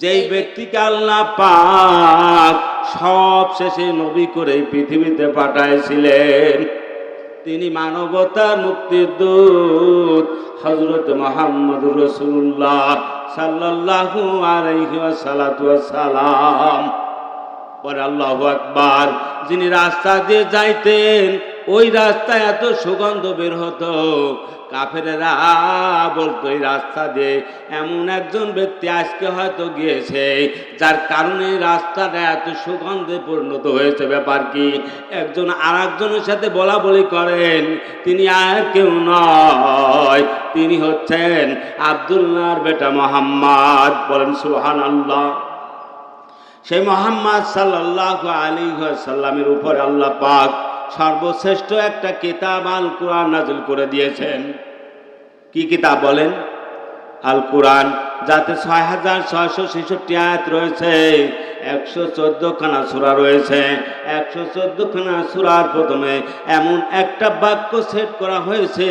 যেই ব্যক্তিকে আল্লাহ পাক সব শেষে নবী করে পৃথিবীতে পাঠাইছিলেন, তিনি মানবতার মুক্তির দূত হজরত মোহাম্মদ রসুল্লাহ ওয়াসাল্লাতু সালাম পরে আল্লাহ আকবার, যিনি রাস্তা দিয়ে যাইতেন, ওই রাস্তায় এত সুগন্ধ বের হতো কাফেরেরা বলতো, এই রাস্তা দিয়ে এমন একজন ব্যক্তি আজকে হয়তো গিয়েছে, যার কারণে রাস্তাটা এত সুগন্ধে পরিণত হয়েছে। ব্যাপার কি? একজন আর একজনের সাথে বলা বলি করেন, তিনি আর কেউ নয়, তিনি হচ্ছেন আবদুল্লাহর বেটা মোহাম্মদ। বলেন সুহান আল্লাহ সেই মোহাম্মদ সাল্লাহ আলী সাল্লামের উপর আল্লাহ পাক সর্বশ্রেষ্ঠ একটা কিতাব আল কোরআন নাজিল করে দিয়েছেন। কি কিতাব বলেন? আল কোরআন যাতে ছয় হাজার ছয়শো ছেষট্টি আয়াত রয়েছে। একশো চোদ্দখানা সুরা রয়েছে। একশো চোদ্দখানা সুরার প্রথমে এমন একটা বাক্য সেট করা হয়েছে,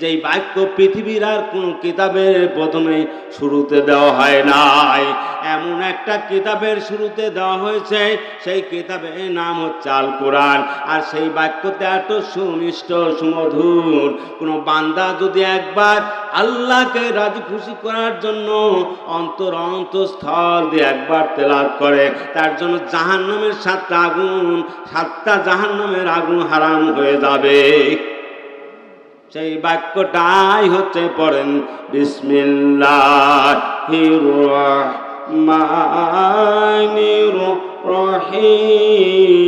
যেই বাক্য পৃথিবীর আর কোনো কিতাবের প্রথমে শুরুতে দেওয়া হয় নাই। এমন একটা কিতাবের শুরুতে দেওয়া হয়েছে, সেই কিতাবের নাম হচ্ছে আল কোরআন আর সেই বাক্যতে এত সুমিষ্ট সুমধুর কোনো বান্দা যদি একবার আল্লাহকে রাজি খুশি করার জন্য অন্তর অন্তঃস্থল দিয়ে একবার তেলাত করে। তার জন্য জাহান নামের সাতটা আগুন, সাতটা জাহান নামের আগুন হারাম হয়ে যাবে। সেই বাক্যটাই হচ্ছে পড়েন বিসমিল্লাহ রহমানির রহিম।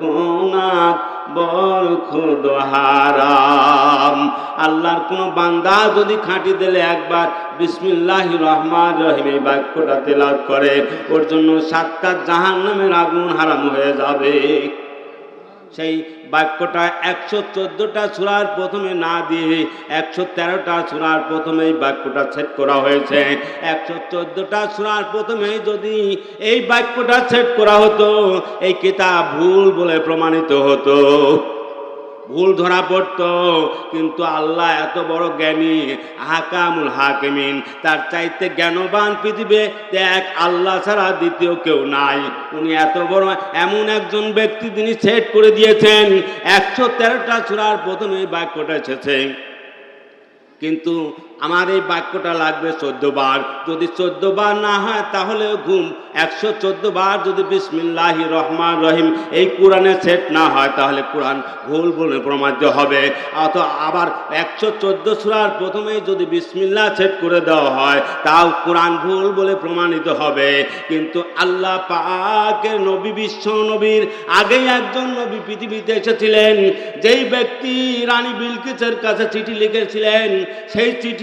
কোনাত, বল খুদ হারাম। আল্লাহর কোনো বান্দা যদি খাঁটি দিলে একবার বিসমিল্লাহ রহমান রহিম এই বাক্যটা তেলাত করে, ওর জন্য সাতটা জাহান নামের আগুন হারাম হয়ে যাবে। সেই বাক্যটা একশো চোদ্দোটা সুরার প্রথমে না দিয়ে একশো তেরোটা সুরার প্রথমে বাক্যটা সেট করা হয়েছে। একশো চোদ্দোটা সুরার প্রথমে যদি এই বাক্যটা সেট করা হতো, এই কিতাব ভুল বলে প্রমাণিত হতো। ভুল ধরা পড়ত। কিন্তু আল্লাহ এত বড় জ্ঞানী হাকামুল হাকিমিন। তার চাইতে জ্ঞানবান পৃথিবী এক আল্লাহ ছাড়া দ্বিতীয় কেউ নাই। উনি এত বড়, এমন একজন ব্যক্তি তিনি সেট করে দিয়েছেন। একশো তেরোটা চূড়ার প্রথমে বাক্যটা এসেছে। কিন্তু আমার এই বাক্যটা লাগবে চোদ্দ বার। যদি চোদ্দ বার না হয়, তাহলে ঘুম। একশো চোদ্দ বার যদি বিসমিল্লাহ রহমান রহিম এই কোরআনে সেট না হয়, তাহলে কোরআন ভুল বলে প্রমাণিত হবে। অত আবার একশো চোদ্দ সুরার প্রথমেই যদি বিসমিল্লাহ সেট করে দেওয়া হয়, তাও কোরআন ভুল বলে প্রমাণিত হবে। কিন্তু আল্লাহ পাকের নবী, বিশ্ব নবীর আগেই একজন নবী পৃথিবীতে এসেছিলেন। যেই ব্যক্তি রানী বিলকিসের কাছে চিঠি লিখেছিলেন, সেই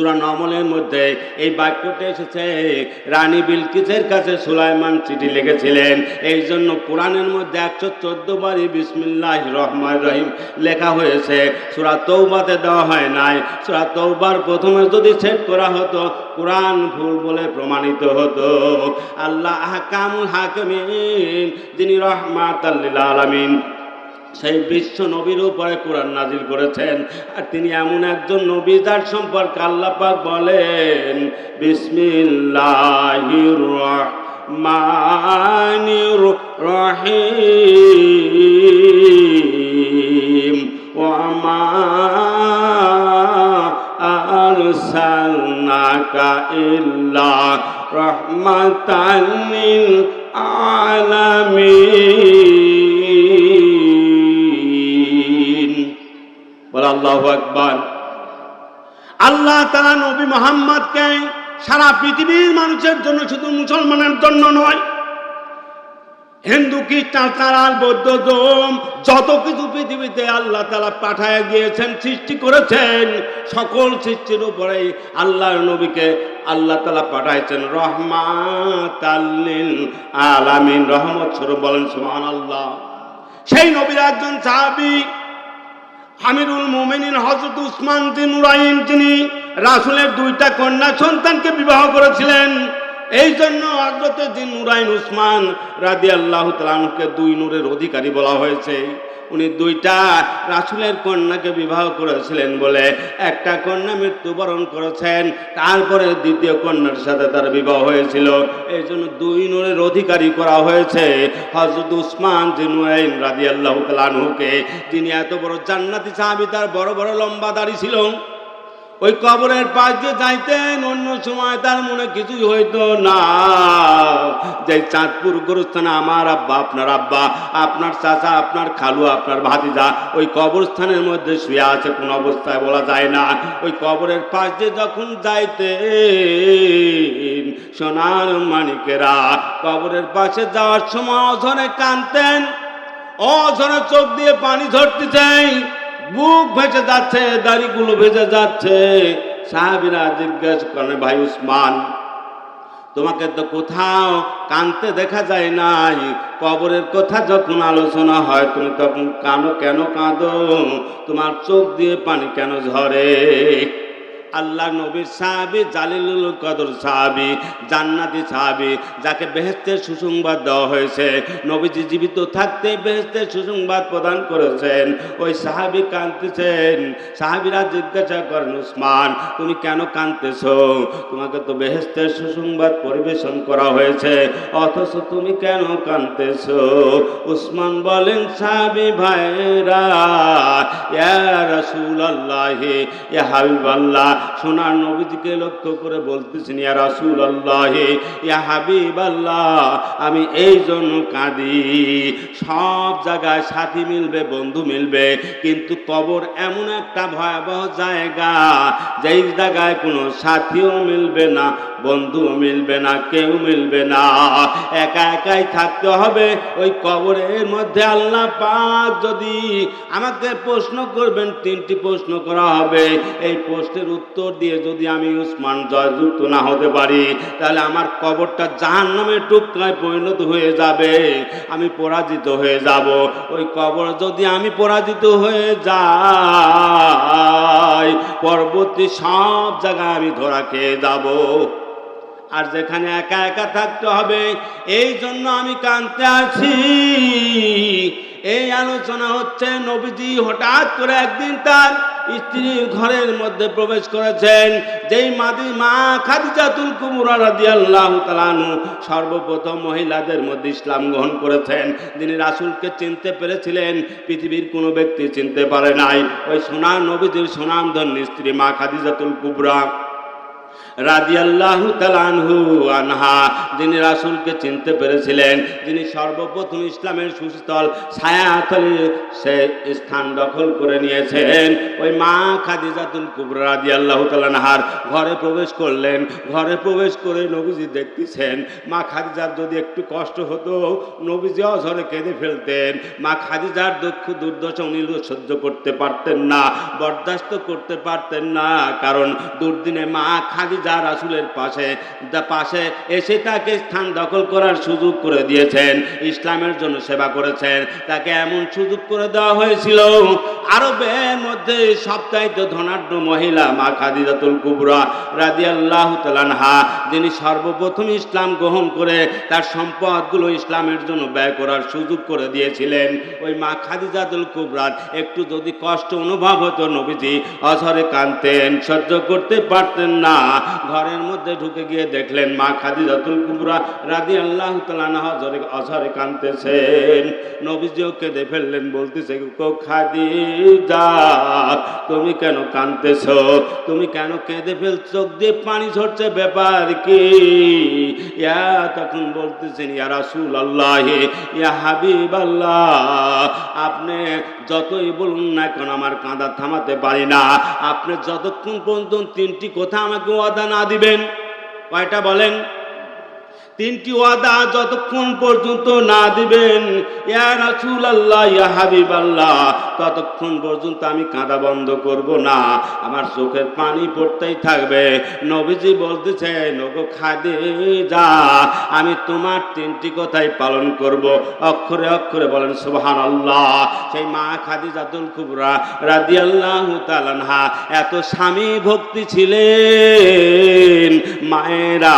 সুরা নমলের মধ্যে এই বাক্যটা এসেছে, রানী বিলকিসের কাছে সুলাইমান চিঠি লিখেছিলেন। এই জন্য কোরআনের মধ্যে একশো চোদ্দ বারই বিসমিল্লাহ রহমান রহিম লেখা হয়েছে, সুরা তৌবাতে দেওয়া হয় নাই। সুরা তৌবার প্রথমে যদি সেট করা হতো, কোরআন ভুল বলে প্রমাণিত হতো। আল্লাহ হাকামুল হাকিমিন, যিনি রহমাত আলমিন। সেই বিশ্ব নবীর উপরে কোরআন নাজিল করেছেন। আর তিনি এমন একজন নবী যার সম্পর্কে আল্লাহ পাক বলেন, বিসমিল্লাহির রহমানির রহিম ওয়ামা আরসালনাকা আল্লাহু আকবার। আল্লাহ তাআলা নবী মুহাম্মদকে সারা পৃথিবীর মানুষের জন্য শুধু মুসলমানের জন্য নয়, হিন্দু, খ্রিস্টান তারাল বৌদ্ধ ধর্ম যত কিছু পৃথিবীতে আল্লাহ তালা পাঠায় দিয়েছেন, সৃষ্টি করেছেন, সকল সৃষ্টির উপরে আল্লাহ নবীকে আল্লাহ তালা পাঠাইছেন। রহমাত আলামিন, রহমত স্বরূপ বলেন সুমান আল্লাহ সেই নবীর একজন সাহাবি আমিরুল মোমিনিন হজরত উসমান দিন উরাইন যিনি রাসুলের দুইটা কন্যা সন্তানকে বিবাহ করেছিলেন। এই জন্য হজরত দিন উরাইন উসমান রাদি আল্লাহ তালকে দুই নূরের অধিকারী বলা হয়েছে। উনি দুইটা রাসুলের কন্যাকে বিবাহ করেছিলেন বলে একটা কন্যা মৃত্যুবরণ করেছেন, তারপরে দ্বিতীয় কন্যার সাথে তার বিবাহ হয়েছিল। এই জন্য দুই নূরের অধিকারী করা হয়েছে। হজরত উসমান জিনুয়াইন রাজি আল্লাহ তালানহুকে তিনি এত বড় জান্নাতি সাহাবি, তার বড় বড় লম্বা দাড়ি ছিল। ওই কবরের পাশ দিয়ে যাইতেন, অন্য সময় তার মনে কিছুই হইতো না। যে চাঁদপুর গোরস্থানে আমার আব্বা, আপনার আব্বা, আপনার চাচা, আপনার খালু, আপনার ভাতিজা, ওই কবরস্থানের মধ্যে শুয়ে আছে, কোন অবস্থায় বলা যায় না। ওই কবরের পাশ দিয়ে যখন যাইতেন, সোনার মানিকেরা, কবরের পাশে যাওয়ার সময় অঝরে কানতেন অঝরে চোখ দিয়ে পানি ধরতে চাই বুক ভেজে যাচ্ছে, দাড়িগুলো ভেজে যাচ্ছে। সাহাবিরা জিজ্ঞেস করে ভাই উসমান, তোমাকে তো কোথাও কানতে দেখা যায় নাই। কবরের কথা যখন আলোচনা হয়, তুমি তখন কানো কেন কাঁদো? তোমার চোখ দিয়ে পানি কেন ঝরে? আল্লাহ নবীর সাহাবি, জালিলুল কদর সাহাবি, জান্নাতি সাহাবি, যাকে বেহেস্তের সুসংবাদ দেওয়া হয়েছে। নবীজি জীবিত থাকতে বেহেস্তের সুসংবাদ প্রদান করেছেন। ওই সাহাবি কাঁদতেছেন। সাহাবিরা জিজ্ঞাসা করেন উসমান তুমি কেন কাঁদতেছ? তোমাকে তো বেহেস্তের সুসংবাদ পরিবেশন করা হয়েছে। অথচ তুমি কেন কাঁদতেছ? উসমান বলেন, সাহাবি ভাইরা ইয়া রাসূলুল্লাহি, ইয়া হাবিবাল্লাহ সোনার নবীজিকে লক্ষ্য করে বলতেছেন, ইয়া রাসুল আল্লাহ ইয়া হাবিব আল্লাহ আমি এই জন্য কাঁদি। সব জায়গায় সাথী মিলবে, বন্ধু মিলবে, কিন্তু কবর এমন একটা ভয়াবহ জায়গা, যেই জায়গায় কোনো সাথীও মিলবে না বন্ধু মিলবে না, কেউ মিলবে না। একা একাই থাকতে হবে, ওই কবরের মধ্যে আল্লাহ পাক যদি আমাকে প্রশ্ন করবেন, তিনটি প্রশ্ন করা হবে। এই প্রশ্নের উত্তর দিয়ে যদি আমি উসমান জয়যুক্ত না হতে পারি, তাহলে আমার কবরটা জাহান নামের টুকরায় পরিণত হয়ে যাবে, আমি পরাজিত হয়ে যাব। ওই কবর যদি আমি পরাজিত হয়ে যাই, পরবর্তী সব জায়গায় আমি ধরা খেয়ে যাব। আর যেখানে একা একা থাকতে হবে, এই জন্য আমি কানতে আছি। এই আলোচনা হচ্ছে নবীজি হঠাৎ করে একদিন তার স্ত্রীর ঘরের মধ্যে প্রবেশ করেছেন, যেই মাদি মা খাদিজাতুল কুমুরা রাদিয়াল্লাহু তাআলাহু সর্বপ্রথম মহিলাদের মধ্যে ইসলাম গ্রহণ করেছেন। যিনি রাসুলকে চিনতে পেরেছিলেন, পৃথিবীর কোনো ব্যক্তি চিনতে পারে নাই। ওই সোনা নবীজির সোনামধন্য স্ত্রী মা খাদিজাতুল কুবরা। রাদিয়াল্লাহু তালানহু আনহা যিনি রাসূলকে চিনতে পেরেছিলেন, যিনি সর্বপ্রথম ইসলামের সুস্থল ছায়াতলে সে স্থান দখল করে নিয়েছেন। ওই মা খাদিজাতুল কুবরা রাদিয়াল্লাহু তালানহার ঘরে প্রবেশ করলেন। ঘরে প্রবেশ করে নবীজি দেখতেছেন, মা খাদিজার যদি একটু কষ্ট হতো, নবীজি অঝরে কেঁদে ফেলতেন। মা খাদিজার দুঃখ দুর্দশা উনি সহ্য করতে পারতেন না, বরদাস্ত করতে পারতেন না, কারণ দুর্দিনে মা খাদিজা রাসুলের পাশে পাশে এসে তাকে স্থান দখল করার সুযোগ করে দিয়েছেন, ইসলামের জন্য সেবা করেছেন। তাকে এমন সুযোগ করে দেওয়া হয়েছিল, আরবের মধ্যে সপ্তাহিত ধনাঢ্য মহিলা মা খাদিজাতুল কুবরা রাদি আল্লাহ তালানহা যিনি সর্বপ্রথম ইসলাম গ্রহণ করে তার সম্পদগুলো ইসলামের জন্য ব্যয় করার সুযোগ করে দিয়েছিলেন। ওই মা খাদিজাতুল কুবরার একটু যদি কষ্ট অনুভব হতো নবীজি, অঝরে কানতেন সহ্য করতে পারতেন না। ঘরের মধ্যে ঢুকে গিয়ে দেখলেন মা খাদিজাতুল কুবরা রাদি আল্লাহ তালানা অঝরে অঝরে কানতেছেন নবীজিও কেঁদে ফেললেন, বলতেছে কো খাদিজা, তুমি কেন কানতেছ তুমি কেন কেঁদে ফেল চোখ দিয়ে পানি ঝরছে, ব্যাপার কি? ইয়া তখন বলতেছেন, ইয়া রাসূল আল্লাহ ইয়া হাবিব আল্লাহ আপনি যতই বলুন না কেন আমার কাঁদা থামাতে পারি না। আপনি যতক্ষণ পর্যন্ত তিনটি কথা আমাকে ওয়াদা না দিবেন। কয়টা বলেন? তিনটি ওয়াদা যতক্ষণ পর্যন্ত না দিবেন ততক্ষণ পর্যন্ত আমি কাঁদা বন্ধ করব না। আমার চোখের পানি পড়তেই থাকবে। নবীজি বলতেছে নগো খাদে যা আমি তোমার তিনটি কথাই পালন করব। অক্ষরে অক্ষরে বলেন সুবহান আল্লাহ সেই মা খাদিজাতুল কুবরা আল্লাহ তাআলাহা এত স্বামী ভক্তি ছিলেন। মায়েরা,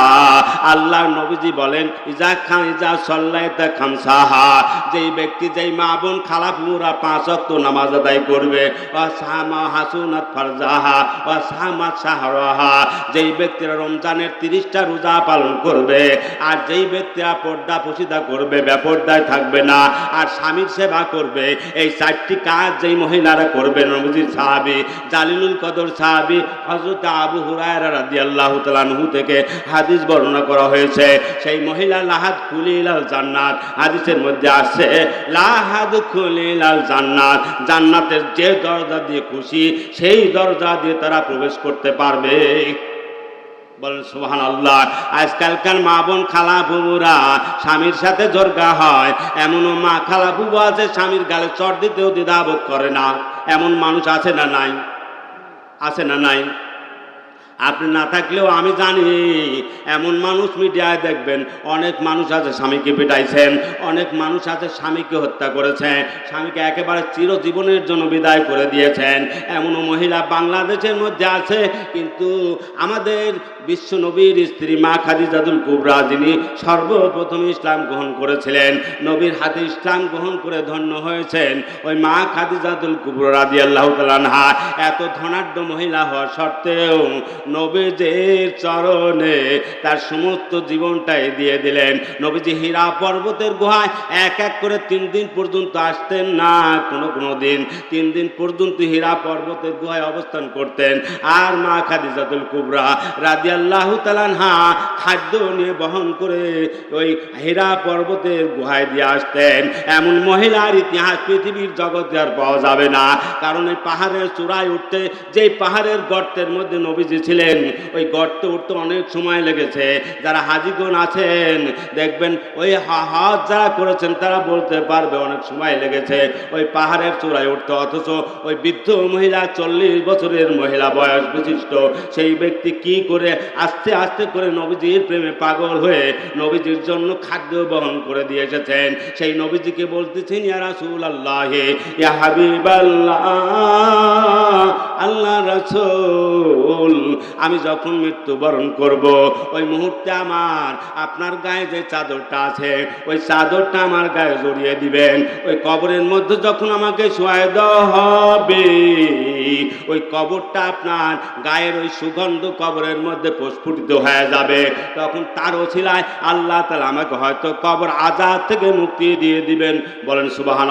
আল্লাহ নবীজি বলেন, ইজা খান, ইজা সল্লাইতা খামসাহা যেই ব্যক্তি, যেই মা বোন খালা পুরা পাঁচ অক্ত নামাজ আদায় করবে ও সামা হাসুনাত ফারজাহা ও সামাত সাহরাহা যেই ব্যক্তিরা রমজানের তিরিশটা রোজা পালন করবে, আর যেই ব্যক্তিরা পর্দা পশিদা করবে, বেপর্দায় থাকবে না, আর স্বামীর সেবা করবে, এই চারটি কাজ যেই মহিলারা করবে নবজির সাহাবি, জালিলুল কদর সাহাবি হজরত আবু হুরায়রা রাদিয়াল্লাহু তাআলাহু থেকে হাদিস বর্ণনা করা হয়েছে। সেই মহিলা, লাহাদ খুলিলাল জান্নাত। হাদিসের মধ্যে আছে, লাহাদ খুলিলাল জান্নাত। জান্নাতের যে দরজা দিয়ে খুশি, সেই দরজা দিয়ে তারা প্রবেশ করতে পারবে। বলেন সুহান আল্লাহ আজকালকার মা বোন খালা বুবুরা স্বামীর সাথে জর্গা হয়। এমনও মা খালা বুবু আছে, স্বামীর গালে চট দিতেও দ্বিধাবোধ করে না। এমন মানুষ আছে না নাই? আছে না নাই? আপনি না থাকলেও আমি জানি, এমন মানুষ মিডিয়ায় দেখবেন, অনেক মানুষ আছে স্বামীকে পিটাইছেন, অনেক মানুষ আছে স্বামীকে হত্যা করেছেন, স্বামীকে একেবারে চিরজীবনের জন্য বিদায় করে দিয়েছেন, এমনও মহিলা বাংলাদেশের মধ্যে আছে, কিন্তু আমাদের বিশ্ব নবীর স্ত্রী মা খাদিজাদুল কুবরা, যিনি সর্বপ্রথম ইসলাম গ্রহণ করেছিলেন, নবীর হাতে ইসলাম গ্রহণ করে ধন্য হয়েছেন, ওই মা খাদিজাদুল কুবরা রাজি আল্লাহ তালানহা এত ধনাঢ্য মহিলা হওয়া সত্ত্বেও নবীজের চরণে তার সমস্ত জীবনটাই দিয়ে দিলেন। নবীজি হীরা পর্বতের গুহায় এক এক করে তিন দিন পর্যন্ত আসতেন না, কোনো কোনো দিন। তিন দিন পর্যন্ত হীরা পর্বতের গুহায় অবস্থান করতেন। আর মা খাদিজাতুল কুবরা রাজি আল্লাহ তালানহা খাদ্য নিয়ে বহন করে ওই হীরা পর্বতের গুহায় দিয়ে আসতেন। এমন মহিলার ইতিহাস পৃথিবীর জগতে আর পাওয়া যাবে না। কারণ এই পাহাড়ের চূড়ায় উঠতে, যেই পাহাড়ের গর্তের মধ্যে নবীজি ছিলেন ওই গর্তে উঠতে অনেক সময় লেগেছে, যারা হাজিগণ আছেন, দেখবেন ওই হ- হজ যারা করেছেন, তারা বলতে পারবে অনেক সময় লেগেছে, ওই পাহাড়ের চূড়ায় উঠতে, অথচ ওই বৃদ্ধ মহিলা, চল্লিশ বছরের মহিলা বয়স বিশিষ্ট, সেই ব্যক্তি কি করে আস্তে আস্তে করে নবীজির প্রেমে পাগল হয়ে নবীজির জন্য খাদ্য বহন করে দিয়ে এসেছেন, সেই নবীজিকে বলতেছেন, ইয়া আল্লাহ ইয়া হাবিব আল্লাহ রাসূল, আমি যখন মৃত্যুবরণ করব, ওই মুহূর্তে আমার, আপনার গায়ে যে চাদরটা আছে, ওই চাদরটা আমার গায়ে জড়িয়ে দিবেন। ওই কবরের মধ্যে যখন আমাকে শোয়ায় দেওয়া হবে, ওই কবরটা আপনার গায়ের ওই সুগন্ধ কবরের মধ্যে প্রস্ফুটিত হয়ে যাবে। তখন তার ওছিলায় আল্লাহ তালা আমাকে হয়তো কবর আজাদ থেকে মুক্তি দিয়ে দিবেন। বলেন সুবাহান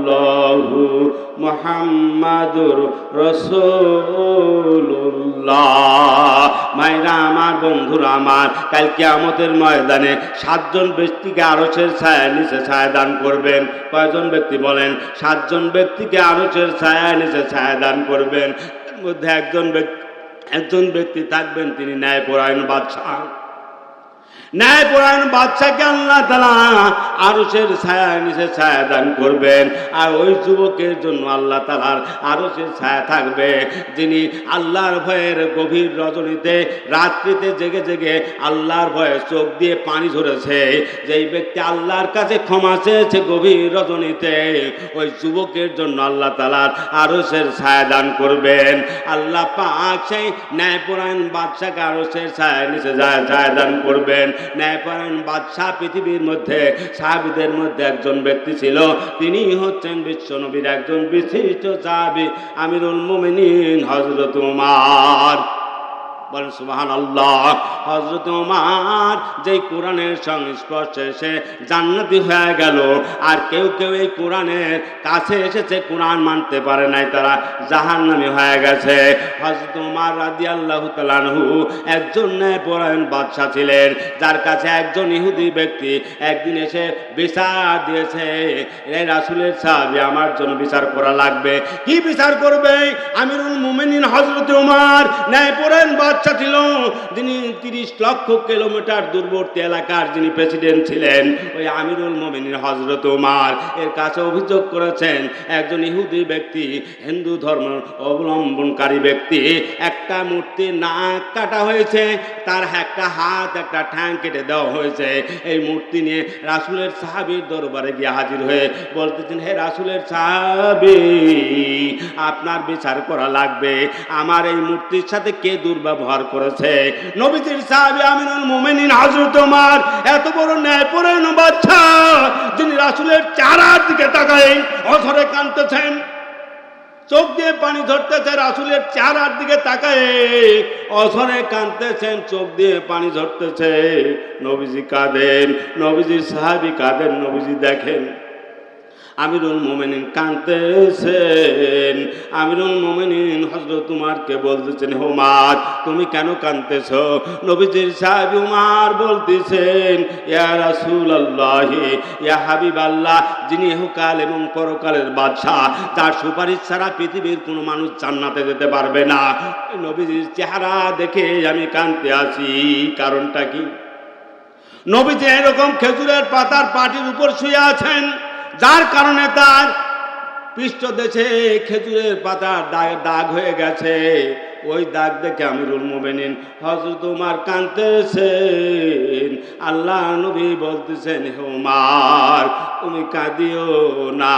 মুহাম্মাদুর রাসূলুল্লাহ। মায়েরা, আমার বন্ধুরা, আমার কালকে আমাদের ময়দানে সাতজন ব্যক্তিকে আরসের ছায়া নিচে ছায়া দান করবেন। কয়জন ব্যক্তি বলেন? সাতজন ব্যক্তিকে আরসের ছায়া নিচে ছায়া দান করবেন। মধ্যে একজন ব্যক্তি একজন ব্যক্তি থাকবেন, তিনি ন্যায়পরায়ণ বাদশাহ। ন্যায়পরায়ণ বাচ্চাকে আল্লাহ তালা আরসের ছায়া নিচে ছায়া দান করবেন। আর ওই যুবকের জন্য আল্লাহ তালার আরসের ছায়া থাকবে। যিনি আল্লাহর ভয়ের গভীর রজনীতে রাত্রিতে জেগে জেগে আল্লাহর ভয়ে চোখ দিয়ে পানি ঝরেছে। যেই ব্যক্তি আল্লাহর কাছে ক্ষমা চেয়েছে গভীর রজনীতে, ওই যুবকের জন্য আল্লাহ তালার আরসের ছায়া দান করবেন। আল্লাহ পাক সেই ন্যায়পরায়ণ বাদশাকে আরসের ছায়া নিচে ছায়া দান করবেন। ন্যায়পরায়ণ বাদশাহ পৃথিবীর মধ্যে, সাহাবিদের মধ্যে একজন ব্যক্তি ছিল। তিনি হচ্ছেন বিশ্বনবীর একজন বিশিষ্ট সাহাবি, আমিরুল মোমিনিন হজরত উমার। বলেন সুবাহান আল্লাহ হজরত ওমার যেই কোরআনের সংস্পর্শে এসে জান্নাতি হয়ে গেল, আর কেউ কেউ এই কোরআনের কাছে এসেছে, কোরআন মানতে পারে নাই, তারা জাহান্নামি হয়ে গেছে। হজরত উমার রাদি আল্লাহ তালানহু একজন ন্যায়পরায়ণ বাদশাহ ছিলেন, যার কাছে একজন ইহুদি ব্যক্তি একদিন এসে বিচার দিয়েছে এই রাসুলের সাহাবি, আমার জন্য বিচার করা লাগবে। কি বিচার করবে? আমিরুল মুমিনিন হজরত উমার ন্যায়পরায়ণ বাদশাহ ছিল, যিনি তিরিশ লক্ষ কিলোমিটার দূরবর্তী এলাকার যিনি প্রেসিডেন্ট ছিলেন, ওই আমিরুল মোমিনিন হজরত উমার। এর কাছে অভিযোগ করেছেন, একজন ইহুদি ব্যক্তি, হিন্দু ধর্ম অবলম্বনকারী ব্যক্তি, একটা মূর্তি নাক কাটা হয়েছে, তার একটা হাত, একটা ঠ্যাং কেটে দেওয়া হয়েছে। এই মূর্তি নিয়ে রাসুলের সাহাবির দরবারে গিয়ে হাজির হয়ে বলতেছেন, হে রাসুলের সাহাবি, আপনার বিচার করা লাগবে। আমার এই মূর্তির সাথে কে দুর্ব্যবহার করেছে। নবীজির সাহাবি আমিনুল মোমেনিন হজরত উমার এত বড় ন্যায়পরায়ণ বাচ্চা যিনি রাসুলের চারার দিকে তাকায় অধরে কানতেছেন চোখ দিয়ে পানি ধরতেছে রাসুলের চারার দিকে তাকায় অধরে কাঁদতেছেন, চোখ দিয়ে পানি ধরতেছে নবীজি কাঁদেন, নবীজির সাহাবি কাঁদেন, নবীজি দেখেন। আমিরুল মোমেনিন কাঁদতেছেন। আমিরুল মোমেনিন হজরত উমারকে বলতেছেন হোমার তুমি কেন কাঁদতেছ? নবীজির সাহেব উমার বলতেছেন, ইয়া রাসুল আল্লাহি ইয়া হাবিব আল্লাহ যিনি হুকাল এবং পরকালের বাদশাহ, তার সুপারিশ ছাড়া পৃথিবীর কোনো মানুষ জান্নাতে যেতে পারবে না। নবীজির চেহারা দেখে আমি কাঁদতে আসি কারণটা কি? নবীজি এরকম খেজুরের পাতার পাটির উপর শুয়ে আছেন। যার কারণে তার পৃষ্ঠদেশে খেজুরের পাতার দাগ দাগ হয়ে গেছে। ওই দাগ দেখে আমিরুল মোমেনিন হজরত তোমার কাঁদতেছেন। আল্লাহ নবী বলতেছেন, হে উমার, তুমি কাঁদিও না।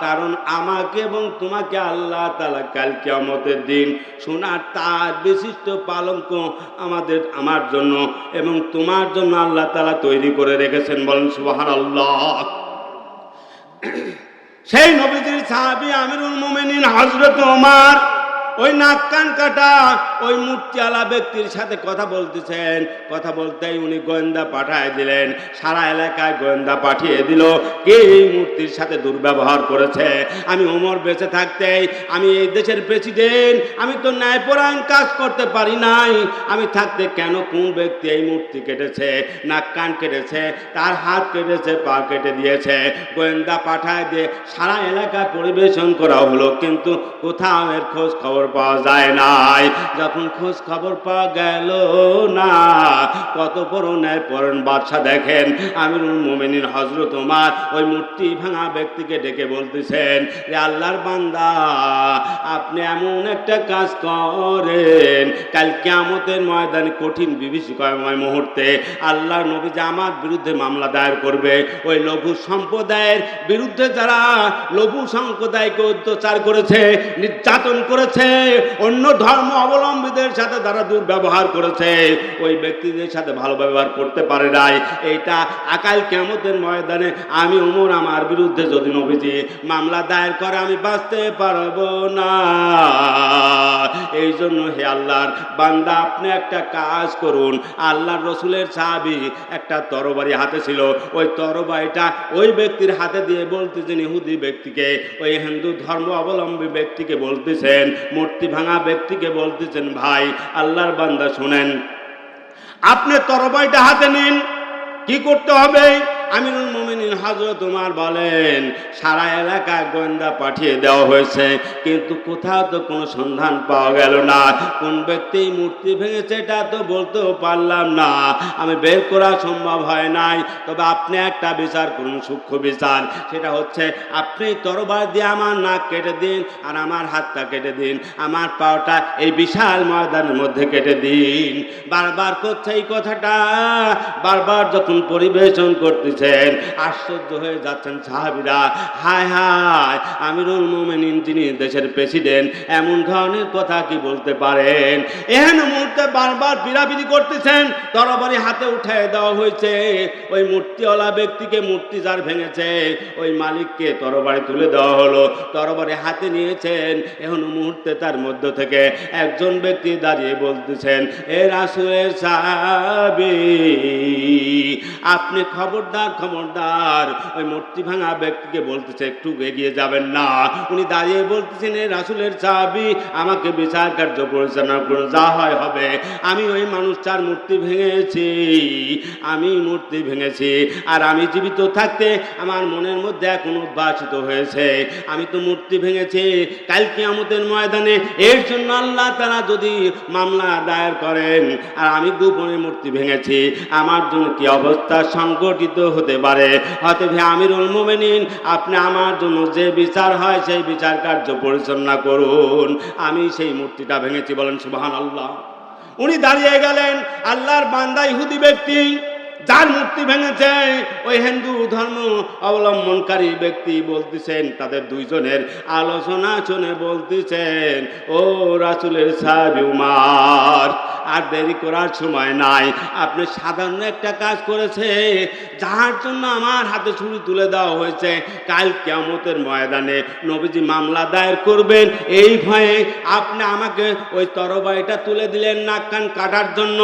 কারণ আমাকে এবং তোমাকে আল্লাহ তালা কাল কিয়ামতের দিন সোনার তার বিশিষ্ট পালঙ্ক আমাদের, আমার জন্য এবং তোমার জন্য আল্লাহ তালা তৈরি করে রেখেছেন। বলেন সুবাহান আল্লাহ সেই নবীজির সাহাবি আমিরুল মোমেনিন হজরত ওমার ওই নাক কান কাটা ওই মূর্তিওয়ালা ব্যক্তির সাথে কথা বলতেছেন। কথা বলতেই উনি গোয়েন্দা পাঠায় দিলেন। সারা এলাকায় গোয়েন্দা পাঠিয়ে দিল। কে এই মূর্তির সাথে দুর্ব্যবহার করেছে? আমি ওমর বেঁচে থাকতেই আমি এই দেশের প্রেসিডেন্ট। আমি তো ন্যায়পরায়ণ কাজ করতে পারি নাই। আমি থাকতে কেন কোন ব্যক্তি এই মূর্তি কেটেছে? নাক কান কেটেছে, তার হাত কেটেছে, পা কেটে দিয়েছে। গোয়েন্দা পাঠায় দিয়ে সারা এলাকা পরিবেশন করা হলো, কিন্তু কোথাও এর খোঁজ খবর পাওয়া যায় নাই। যখন খোঁজ খবর পাওয়া গেল না। কত বড় ন্যায় বাদশা দেখেন, আমিরুল মোমিনিন হজরত উমার ওই মূর্তি ভাঙা ব্যক্তিকে ডেকে বলতেছেন যে আল্লাহর বান্দা, আপনি এমন একটা কাজ করেন, কাল কিয়ামতের ময়দানে কঠিন বিভীষিকাময় মুহূর্তে আল্লাহর নবী যে আমার বিরুদ্ধে মামলা দায়ের করবে। ওই লঘু সম্প্রদায়ের বিরুদ্ধে যারা লঘু সম্প্রদায়কে অত্যাচার করেছে, নির্যাতন করেছে, অন্য ধর্ম অবলম্বীদের সাথে যারা দুর্ব্যবহার করেছে, ওই ব্যক্তিদের সাথে ভালো ব্যবহার করতে পারে নাই। এইটা আকাল কেমতের ময়দানে আমি উমর আমার বিরুদ্ধে যদি নবীজি মামলা দায়ের করে, আমি বাঁচতে পারব না। এই জন্য হে আল্লাহর বান্দা, আপনি একটা কাজ করুন। আল্লাহর রসুলের সাহাবি একটা তরবারি হাতে ছিল। ওই তরবারিটা ওই ব্যক্তির হাতে দিয়ে বলতেছেন, ইহুদি ব্যক্তিকে, ওই হিন্দু ধর্ম অবলম্বী ব্যক্তিকে বলতেছেন, মূর্তি ভাঙা ব্যক্তিকে বলতেছেন ভাই আল্লাহর বান্দা শুনেন। আপনি তরবাইটা হাতে নিন কি করতে হবে? আমিনুল মোমিনিন হজরত উমার বলেন, সারা এলাকায় গোয়েন্দা পাঠিয়ে দেওয়া হয়েছে, কিন্তু কোথাও তো কোনো সন্ধান পাওয়া গেল না। কোন ব্যক্তি মূর্তি ভেঙেছে এটা তো বলতেও পারলাম না। আমি বের করা সম্ভব হয় নাই। তবে আপনি একটা বিচার করুন, সূক্ষ্ম বিচার। সেটা হচ্ছে, আপনি তরবার দিয়ে আমার নাক কেটে দিন আর আমার হাতটা কেটে দিন। আমার পাওটা এই বিশাল ময়দানের মধ্যে কেটে দিন। বারবার করছে এই কথাটা। বারবার যখন পরিবেশন করতেছে বলতেছেন আশ্চর্য হয়ে যাচ্ছেন সাহাবিরা। হায় হায়, আমিরুল মোমেনিন যিনি দেশের প্রেসিডেন্ট, এমন ধরনের কথা কি বলতে পারেন? এহেন মুহূর্তে বারবার বিড়াবিড়ি করতেছেন, তরবারি হাতে উঠায় দেওয়া হয়েছে। ওই মূর্তিওয়ালা ব্যক্তিকে মূর্তি যার ভেঙেছে, ওই মালিককে তরবারি তুলে দেওয়া হলো, তরবারি হাতে নিয়েছেন। এখন মুহূর্তে তার মধ্য থেকে একজন ব্যক্তি দাঁড়িয়ে বলতেছেন, এ রাসুলের সাহাবি, আপনি খবরদার খবরদার। ওই মূর্তি ভাঙা ব্যক্তিকে বলতেছে, একটু এগিয়ে যাবেন না। উনি দাঁড়িয়ে বলতেছেন, এ রাসুলের সাহাবি আমাকে বিচার কার্য পরিচালনা করুন, যা হয় হবে। আমি ওই মানুষটার মূর্তি ভেঙেছি, আমি মূর্তি ভেঙেছি, আর আমি জীবিত থাকতে আমার মনের মধ্যে এখন উদ্ভাসিত হয়েছে। আমি তো মূর্তি ভেঙেছি কালকে আমাদের ময়দানে এর জন্য আল্লাহ তারা যদি মামলা দায়ের করেন, আর আমি গোপনে মূর্তি ভেঙেছি, আমার জন্য কি অবস্থা সংগঠিত হতে পারে। হয়তো আমিরুল মোমেনিন, আপনি আমার জন্য যে বিচার হয় সেই বিচার কার্য পরিচালনা করুন। আমি সেই মূর্তিটা ভেঙেছি, বলেন সুবাহান আল্লাহ উনি দাঁড়িয়ে গেলেন, আল্লাহর বান্দা ইহুদি ব্যক্তি। যার মূর্তি ভেঙেছে, ওই হিন্দু ধর্ম অবলম্বনকারী ব্যক্তি বলতেছেন, তাদের দুইজনের আলোচনা শুনে বলতেছেন, ও রাসুলের সাহেব উমার, আর দেরি করার সময় নাই। আপনি সাধারণ একটা কাজ করেছে, যার জন্য আমার হাতে ছুরি তুলে দেওয়া হয়েছে। কাল কেমতের ময়দানে নবীজি মামলা দায়ের করবেন। এই ভয়ে আপনি আমাকে ওই তরবারিটা তুলে দিলেন নাক কান কাটার জন্য।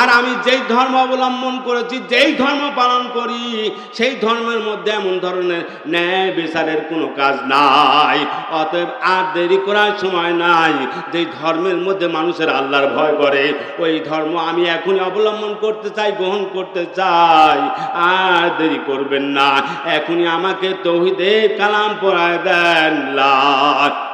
আর আমি যেই ধর্ম অবলম্বন করেছি যেই ধর্ম পালন করি, সেই ধর্মের মধ্যে এমন ধরনের ন্যায় বিচারের কোনো কাজ নাই। অতএব আর দেরি করার সময় নাই। যেই ধর্মের মধ্যে মানুষের আল্লাহর ভয় করে, ওই ধর্ম আমি এখনই অবলম্বন করতে চাই, গ্রহণ করতে চাই। আর দেরি করবেন না। এখনই আমাকে তৌহিদের কালাম পড়ায় দেন। লা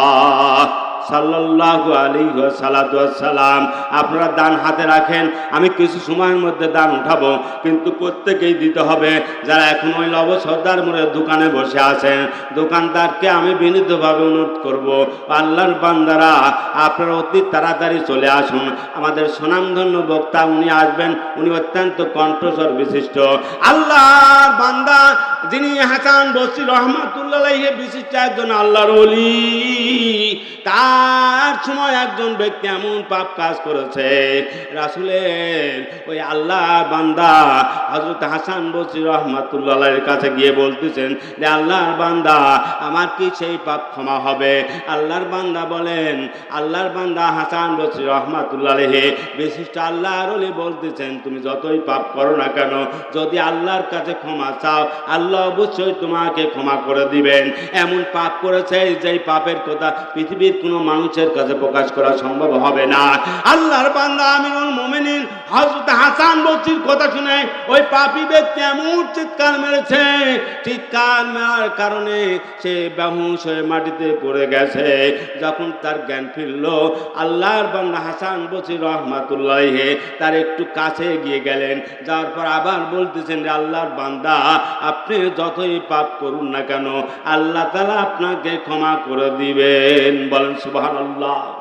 আলাইহি সালাতু সালাম আপনারা দান হাতে রাখেন, আমি কিছু সময়ের মধ্যে দান উঠাবো, কিন্তু প্রত্যেকেই দিতে হবে। যারা এখন ওই লব সর্দার মোড়ের দোকানে বসে আছেন, দোকানদারকে আমি বিনীতভাবে অনুরোধ করব, আল্লাহর বান্দারা, আপনারা অতি তাড়াতাড়ি চলে আসুন। আমাদের সুনামধন্য বক্তা উনি আসবেন, উনি অত্যন্ত কণ্ঠস্বর বিশিষ্ট। আল্লাহর বান্দা, যিনি হাসান বসির রহমাতুল্লাহ বিশিষ্ট একজন আল্লাহর অলি তার সময় একজন ব্যক্তি এমন পাপ কাজ করেছে, রাসুলের ওই আল্লাহ বান্দা হজরত হাসান বসির রহমাতুল্লাহের কাছে গিয়ে বলতেছেন যে আল্লাহর বান্দা, আমার কি সেই পাপ ক্ষমা হবে? আল্লাহর বান্দা বলেন, আল্লাহর বান্দা হাসান বসির রহমাতুল্লাহে বিশিষ্ট আল্লাহর বলতেছেন, তুমি যতই পাপ করো না কেন, যদি আল্লাহর কাছে ক্ষমা চাও, আল্লাহ অবশ্যই তোমাকে ক্ষমা করে দিবেন। এমন পাপ করেছে, যেই পাপের কথা পৃথিবীর কোনো মানুষের কাছে প্রকাশ করা সম্ভব হবে না। আল্লাহর বান্দা আমিনুল মোমেনিন হজরত হাসান বসির কথা শুনে ওই পাপী ব্যক্তি এমন চিৎকার মেরেছে, চিৎকার মারার কারণে সে বেহুশ হয়ে মাটিতে পড়ে গেছে। যখন তার জ্ঞান ফিরল, আল্লাহর বান্দা হাসান বসির রহমাতুল্লাহ তার একটু কাছে গিয়ে গেলেন, যাওয়ার পর আবার বলতেছেন আল্লাহর বান্দা, আপনি যতই পাপ করুন না কেন, আল্লাহ তালা আপনাকে ক্ষমা করে দিবেন। বলেন সুবাহ আল্লাহ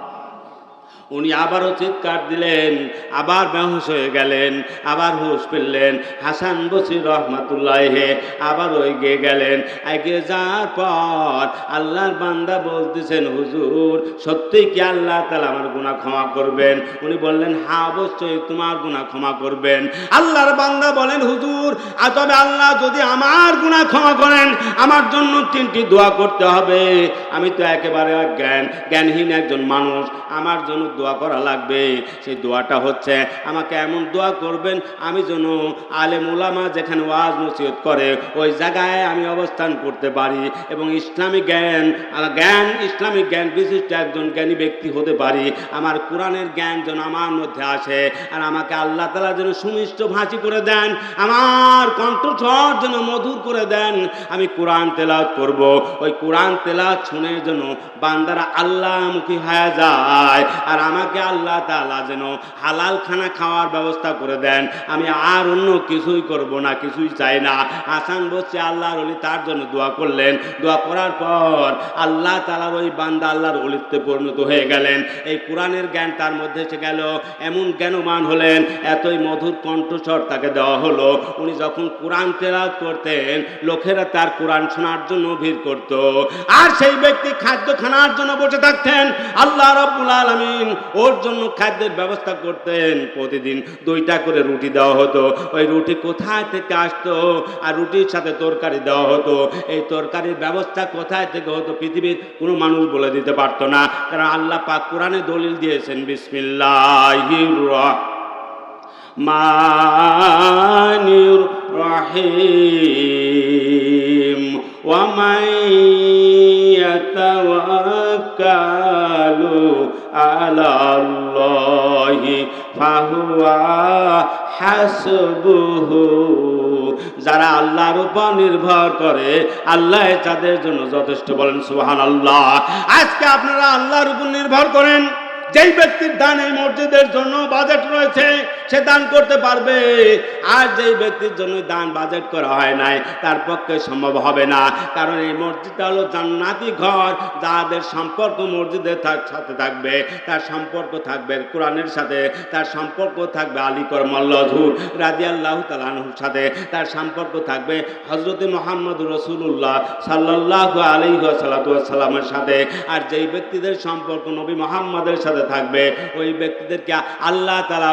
উনি আবারও চিৎকার দিলেন, আবার বেহুশ হয়ে গেলেন, আবার হুশ ফেললেন হাসান বসির রহমাতুল্লাহে আবার ওই গিয়ে গেলেন। এগিয়ে যাওয়ার পর আল্লাহর বান্দা বলতেছেন, হুজুর সত্যি কি আল্লাহ তালা আমার গুণা ক্ষমা করবেন? উনি বললেন, হা, অবশ্যই তোমার গুণা ক্ষমা করবেন। আল্লাহর বান্দা বলেন, হুজুর আর তবে আল্লাহ যদি আমার গুণা ক্ষমা করেন, আমার জন্য তিনটি দোয়া করতে হবে। আমি তো একেবারে জ্ঞান, জ্ঞানহীন একজন মানুষ, আমার জন্য দোয়া করা লাগবে। সেই দোয়াটা হচ্ছে, আমাকে এমন দোয়া করবেন, আমি যেন আলেম ওলামা যেখানে ওয়াজ নসিহত করে, ওই জায়গায় আমি অবস্থান করতে পারি এবং ইসলামিক জ্ঞান জ্ঞান ইসলামিক জ্ঞান, বিশিষ্ট একজন জ্ঞানী ব্যক্তি হতে পারি। আমার কোরআনের জ্ঞান যেন আমার মধ্যে আসে, আর আমাকে আল্লাহ তালা যেন সুমিষ্ট ভাষী করে দেন, আমার কণ্ঠস্বর যেন মধুর করে দেন। আমি কোরআন তেলাওয়াত করব, ওই কোরআন তেলাওয়াত শুনে যেন বান্দারা আল্লাহমুখী হয়ে যায়, আর আমাকে আল্লাহ তাআলা যেন হালাল খানা খাওয়ার ব্যবস্থা করে দেন। আমি আর অন্য কিছুই করব না, কিছুই চাই না। আসান বসছে আল্লাহর অলি তার জন্য দোয়া করলেন। দোয়া করার পর আল্লাহ তালার ওই বান্দা আল্লাহর অলিতে পরিণত হয়ে গেলেন। এই কোরআনের জ্ঞান তার মধ্যে এসে গেল। এমন জ্ঞানমান হলেন, এতই মধুর কণ্ঠস্বর তাকে দেওয়া হলো। উনি যখন কোরআন তেলাওয়াত করতেন, লোকেরা তার কোরআন শোনার জন্য ভিড় করত। আর সেই ব্যক্তি খাদ্য খানার জন্য বসে থাকতেন। আল্লাহ রব্বুল আলমিন ওর জন্য খাদ্যের ব্যবস্থা করতেন প্রতিদিন। দুইটা করে রুটি দেওয়া হতো। ওই রুটি কোথায় থেকে আসতো? আর রুটির সাথে তরকারি দেওয়া হতো। এই তরকারির ব্যবস্থা কোথায় থেকে হতো পৃথিবীর কোনো মানুষ বলে দিতে পারতো না। কারণ আল্লাহ পাক কোরআনে দলিল দিয়েছেন, বিসমিল্লাহ মানির রহিম। ওয়ামাই يتوكل على الله فهو حسبه যারা আল্লাহর উপর নির্ভর করে আল্লাহ তাদের জন্য যথেষ্ট বলেন সুহান আল্লাহ আজকে আপনারা আল্লাহর উপর নির্ভর করেন যেই ব্যক্তির দান এই মসজিদের জন্য বাজেট রয়েছে সে দান করতে পারবে। আর যেই ব্যক্তির জন্য দান বাজেট করা হয় নাই, তার পক্ষে সম্ভব হবে না। কারণ এই মসজিদটা হলো জান্নাতি ঘর, যাদের সম্পর্ক মসজিদের সাথে থাকবে। তার সম্পর্ক থাকবে কোরআনের সাথে, তার সম্পর্ক থাকবে আলিকর মল্লধুর রাজি আল্লাহ তালাহুর সাথে, তার সম্পর্ক থাকবে হজরত মোহাম্মদ রসুল্লাহ সাল্লাহ আলী সাল্লামের সাথে। আর যেই ব্যক্তিদের সম্পর্ক নবী মোহাম্মদের সাথে থাকবে, ওই ব্যক্তিদেরকে আল্লাহ তালা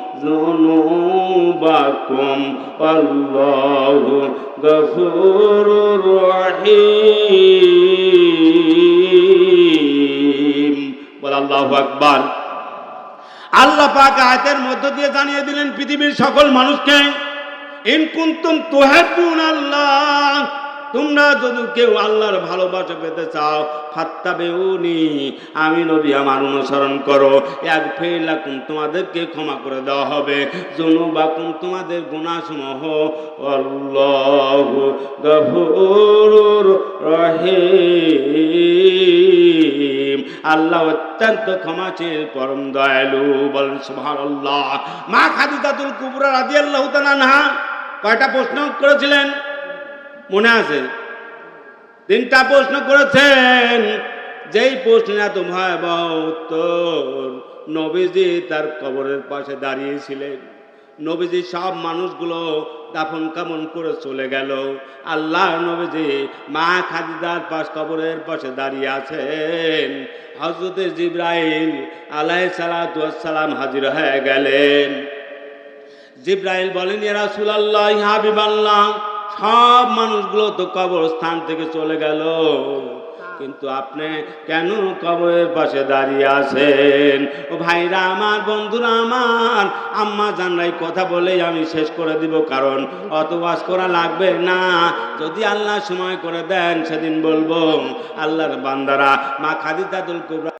ذنوبكم والله غفور رحيم বল আল্লাহু আকবার আল্লাহ পাক আয়াতের মধ্য দিয়ে জানিয়ে দিলেন পৃথিবীর সকল মানুষকে ইন কুনতুম তুহিব্বুন আল্লাহ তোমরা যদি কেউ আল্লাহর ভালোবাসা পেতে চাও ফাত্তা বেউনি আমি নবী আমার অনুসরণ করো। এক ফেলাকুম তোমাদেরকে ক্ষমা করে দেওয়া হবে। জনুবাকুম তোমাদের গুণাসমূহ। গফুরুর রহিম। আল্লাহ অত্যন্ত ক্ষমাশীল, পরম দয়ালু। বলেন, সুবহানাল্লাহ। মা খাদিজাতুল কুবরা রাদিয়াল্লাহু তাআলা কয়টা প্রশ্ন করেছিলেন? মনে আছে? তিনটা প্রশ্ন করেছেন। যেই প্রশ্ন এত ভয়াবহ উত্তর নবীজি তার কবরের পাশে দাঁড়িয়েছিলেন। নবীজি সব মানুষগুলো দাফন কামন করে চলে গেল। আল্লাহ নবীজি মা খাদিদার পাশ কবরের পাশে দাঁড়িয়ে আছেন। হজরতে জিব্রাইল আলাই সালাম হাজির হয়ে গেলেন। জিব্রাইল বলেন এরা সুলাল্লাহ হাবিব আল্লাহ সব মানুষগুলো তো কবরস্থান থেকে চলে গেল। কিন্তু আপনি কেন কবরের পাশে দাঁড়িয়ে আছেন? ও ভাইরা আমার, বন্ধুরা আমার, আম্মা জানরাই কথা বলেই আমি শেষ করে দিব কারণ অত বাস করা লাগবে না। যদি আল্লাহ সময় করে দেন, সেদিন বলব, আল্লাহর বান্দারা, মা খাদিজাতুল কুবরা